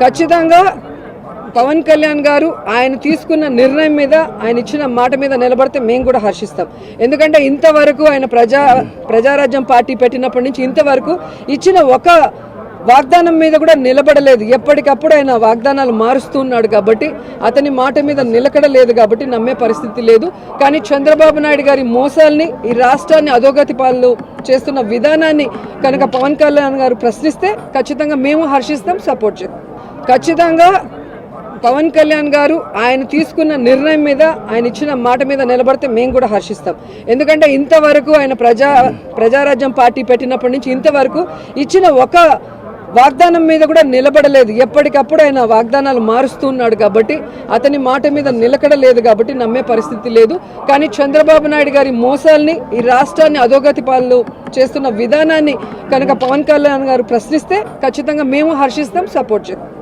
ఖచ్చితంగా పవన్ కళ్యాణ్ గారు ఆయన తీసుకున్న నిర్ణయం మీద ఆయన ఇచ్చిన మాట మీద నిలబడితే మేము కూడా హర్షిస్తాం. ఎందుకంటే ఇంతవరకు ఆయన ప్రజా ప్రజారాజ్యం పార్టీ పెట్టినప్పటి నుంచి ఇంతవరకు ఇచ్చిన ఒక వాగ్దానం మీద కూడా నిలబడలేదు. ఎప్పటికప్పుడు ఆయన వాగ్దానాలు మారుస్తున్నాడు కాబట్టి అతని మాట మీద నిలకడలేదు కాబట్టి నమ్మే పరిస్థితి లేదు. కానీ చంద్రబాబు నాయుడు గారి మోసాల్ని ఈ రాష్ట్రాన్ని అధోగతి పాలు చేస్తున్న విధానాన్ని కనుక పవన్ కళ్యాణ్ గారు ప్రశ్నిస్తే ఖచ్చితంగా మేము హర్షిస్తాం సపోర్ట్ చేస్తాం. ఖచ్చితంగా పవన్ కళ్యాణ్ గారు ఆయన తీసుకున్న నిర్ణయం మీద ఆయన ఇచ్చిన మాట మీద నిలబడితే మేము కూడా హర్షిస్తాం. ఎందుకంటే ఇంతవరకు ఆయన ప్రజా ప్రజారాజ్యం పార్టీ పెట్టినప్పటి నుంచి ఇంతవరకు ఇచ్చిన ఒక వాగ్దానం మీద కూడా నిలబడలేదు. ఎప్పటికప్పుడు ఆయన వాగ్దానాలు మారుస్తున్నాడు కాబట్టి అతని మాట మీద నిలకడలేదు కాబట్టి నమ్మే పరిస్థితి లేదు. కానీ చంద్రబాబు నాయుడు గారి మోసాల్ని ఈ రాష్ట్రాన్ని అధోగతి పాలు చేస్తున్న విధానాన్ని కనుక పవన్ కళ్యాణ్ గారు ప్రశ్నిస్తే ఖచ్చితంగా మేము హర్షిస్తాం సపోర్ట్ చేస్తాం.